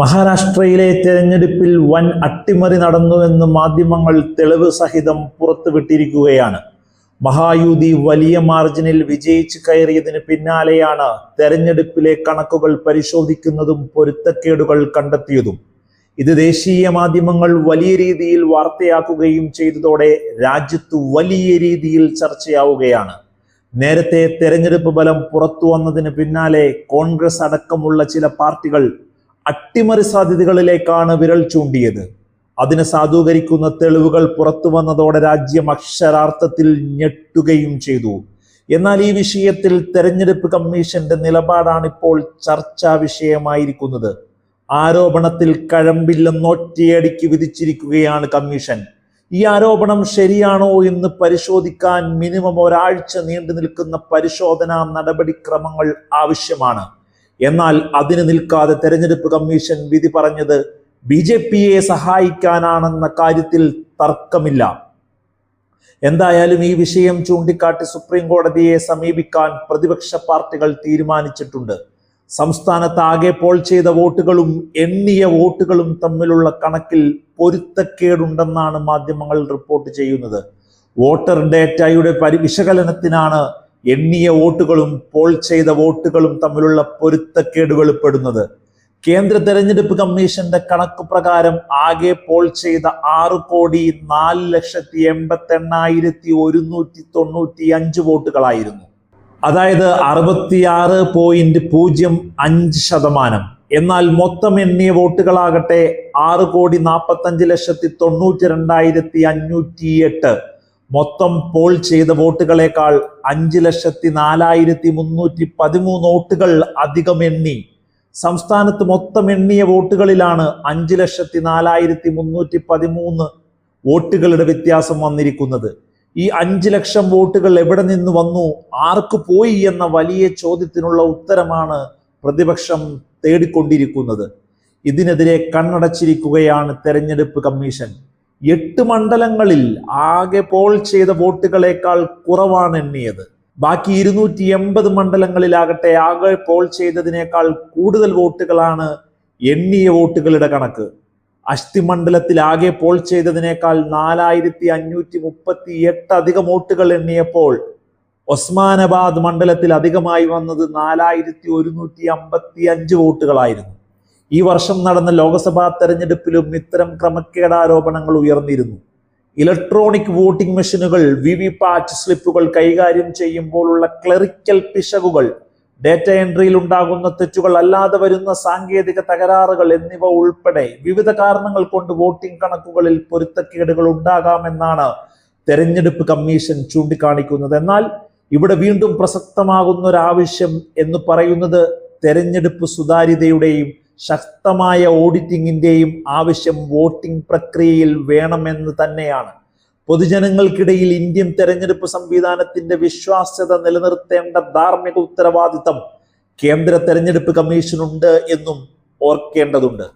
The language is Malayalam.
മഹാരാഷ്ട്രയിലെ തെരഞ്ഞെടുപ്പിൽ വൻ അട്ടിമറി നടന്നുവെന്ന് മാധ്യമങ്ങൾ തെളിവ് സഹിതം പുറത്തുവിട്ടിരിക്കുകയാണ്. മഹായുതി വലിയ മാർജിനിൽ വിജയിച്ച് കയറിയതിന് പിന്നാലെയാണ് തെരഞ്ഞെടുപ്പിലെ കണക്കുകൾ പരിശോധിക്കുന്നതും പൊരുത്തക്കേടുകൾ കണ്ടെത്തിയതും. ഇത് ദേശീയ മാധ്യമങ്ങൾ വലിയ രീതിയിൽ വാർത്തയാക്കുകയും ചെയ്തതോടെ രാജ്യത്ത് വലിയ രീതിയിൽ ചർച്ചയാവുകയാണ്. നേരത്തെ തെരഞ്ഞെടുപ്പ് ഫലം പുറത്തു വന്നതിന് പിന്നാലെ കോൺഗ്രസ് അടക്കമുള്ള ചില പാർട്ടികൾ അട്ടിമറി സാധ്യതകളിലേക്കാണ് വിരൽ ചൂണ്ടിയത്. അതിനെ സാധൂകരിക്കുന്ന തെളിവുകൾ പുറത്തു വന്നതോടെ രാജ്യം അക്ഷരാർത്ഥത്തിൽ ഞെട്ടുകയും ചെയ്തു. എന്നാൽ ഈ വിഷയത്തിൽ തെരഞ്ഞെടുപ്പ് കമ്മീഷന്റെ നിലപാടാണ് ഇപ്പോൾ ചർച്ചാ വിഷയമായിരിക്കുന്നത്. ആരോപണത്തിൽ കഴമ്പില്ലെന്ന് ഒറ്റയടിക്ക് വിധിച്ചിരിക്കുകയാണ് കമ്മീഷൻ. ഈ ആരോപണം ശരിയാണോ എന്ന് പരിശോധിക്കാൻ മിനിമം ഒരാഴ്ച നീണ്ടു നിൽക്കുന്ന പരിശോധനാ നടപടിക്രമങ്ങൾ ആവശ്യമാണ്. എന്നാൽ അതിന് നിൽക്കാതെ തെരഞ്ഞെടുപ്പ് കമ്മീഷൻ വിധി പറഞ്ഞത് ബി ജെ പിയെ സഹായിക്കാനാണെന്ന കാര്യത്തിൽ തർക്കമില്ല. എന്തായാലും ഈ വിഷയം ചൂണ്ടിക്കാട്ടി സുപ്രീം കോടതിയെ സമീപിക്കാൻ പ്രതിപക്ഷ പാർട്ടികൾ തീരുമാനിച്ചിട്ടുണ്ട്. സംസ്ഥാനത്ത് ആകെ പോൾ ചെയ്ത വോട്ടുകളും എണ്ണിയ വോട്ടുകളും തമ്മിലുള്ള കണക്കിൽ പൊരുത്തക്കേടുണ്ടെന്നാണ് മാധ്യമങ്ങൾ റിപ്പോർട്ട് ചെയ്യുന്നത്. വോട്ടർ ഡേറ്റയുടെ പരി വിശകലനത്തിനാണ് എണ്ണിയ വോട്ടുകളും പോൾ ചെയ്ത വോട്ടുകളും തമ്മിലുള്ള പൊരുത്തക്കേട് വെളിപ്പെടുന്നത് കേന്ദ്ര തെരഞ്ഞെടുപ്പ് കമ്മീഷന്റെ കണക്ക് പ്രകാരം ആകെ പോൾ ചെയ്ത ആറ് കോടി നാല് ലക്ഷത്തി എൺപത്തി എണ്ണായിരത്തി ഒരുന്നൂറ്റി തൊണ്ണൂറ്റി അഞ്ച് വോട്ടുകളായിരുന്നു. അതായത് അറുപത്തിയാറ് പോയിന്റ് പൂജ്യം അഞ്ച് ശതമാനം. എന്നാൽ മൊത്തം എണ്ണിയ വോട്ടുകളാകട്ടെ ആറ് കോടി നാൽപ്പത്തഞ്ച് ലക്ഷത്തി തൊണ്ണൂറ്റി രണ്ടായിരത്തി അഞ്ഞൂറ്റി എട്ട് മൊത്തം പോൾ ചെയ്ത വോട്ടുകളേക്കാൾ അഞ്ച് ലക്ഷത്തി നാലായിരത്തി മുന്നൂറ്റി പതിമൂന്ന് വോട്ടുകൾ അധികം എണ്ണി. സംസ്ഥാനത്ത് മൊത്തം എണ്ണിയ വോട്ടുകളിലാണ് അഞ്ച് ലക്ഷത്തി നാലായിരത്തി മുന്നൂറ്റി പതിമൂന്ന് വോട്ടുകളുടെ വ്യത്യാസം വന്നിരിക്കുന്നത്. ഈ അഞ്ച് ലക്ഷം വോട്ടുകൾ എവിടെ നിന്ന് വന്നു? ആർക്ക് പോയി എന്ന വലിയ ചോദ്യത്തിനുള്ള ഉത്തരമാണ് പ്രതിപക്ഷം തേടിക്കൊണ്ടിരിക്കുന്നത്. ഇതിനെതിരെ കണ്ണടച്ചിരിക്കുകയാണ് തെരഞ്ഞെടുപ്പ് കമ്മീഷൻ. എട്ട് മണ്ഡലങ്ങളിൽ ആകെ പോൾ ചെയ്ത വോട്ടുകളേക്കാൾ കുറവാണ് എണ്ണിയത്. ബാക്കി ഇരുന്നൂറ്റി എൺപത് മണ്ഡലങ്ങളിലാകട്ടെ ആകെ പോൾ ചെയ്തതിനേക്കാൾ കൂടുതൽ വോട്ടുകളാണ് എണ്ണിയ വോട്ടുകളുടെ കണക്ക്. അസ്ഥി മണ്ഡലത്തിൽ ആകെ പോൾ ചെയ്തതിനേക്കാൾ നാലായിരത്തി അഞ്ഞൂറ്റി മുപ്പത്തി എട്ട് അധികം വോട്ടുകൾ എണ്ണിയപ്പോൾ ഒസ്മാനാബാദ് മണ്ഡലത്തിൽ അധികമായി വന്നത് നാലായിരത്തി ഒരുന്നൂറ്റി അമ്പത്തി അഞ്ച് വോട്ടുകളായിരുന്നു. ഈ വർഷം നടന്ന ലോക്സഭാ തെരഞ്ഞെടുപ്പിലും ഇത്തരം ക്രമക്കേടാരോപണങ്ങൾ ഉയർന്നിരുന്നു. ഇലക്ട്രോണിക് വോട്ടിംഗ് മെഷീനുകൾ വി വി പാറ്റ് സ്ലിപ്പുകൾ കൈകാര്യം ചെയ്യുമ്പോഴുള്ള ക്ലറിക്കൽ പിശകുകൾ ഡേറ്റ എൻട്രിയിൽ ഉണ്ടാകുന്ന തെറ്റുകൾ അല്ലാതെ വരുന്ന സാങ്കേതിക തകരാറുകൾ എന്നിവ ഉൾപ്പെടെ വിവിധ കാരണങ്ങൾ കൊണ്ട് വോട്ടിംഗ് കണക്കുകളിൽ പൊരുത്തക്കേടുകൾ ഉണ്ടാകാമെന്നാണ് തെരഞ്ഞെടുപ്പ് കമ്മീഷൻ ചൂണ്ടിക്കാണിക്കുന്നത്. എന്നാൽ ഇവിടെ വീണ്ടും പ്രസക്തമാകുന്ന ഒരു ആവശ്യം എന്ന് പറയുന്നത് തെരഞ്ഞെടുപ്പ് സുതാര്യതയുടെയും ശക്തമായ ഓഡിറ്റിംഗിന്റെയും ആവശ്യം വോട്ടിംഗ് പ്രക്രിയയിൽ വേണമെന്ന് തന്നെയാണ്. പൊതുജനങ്ങൾക്കിടയിൽ ഇന്ത്യൻ തെരഞ്ഞെടുപ്പ് സംവിധാനത്തിന്റെ വിശ്വാസ്യത നിലനിർത്തേണ്ട ധാർമ്മിക ഉത്തരവാദിത്തം കേന്ദ്ര തെരഞ്ഞെടുപ്പ് കമ്മീഷനുണ്ട് എന്നും ഓർക്കേണ്ടതുണ്ട്.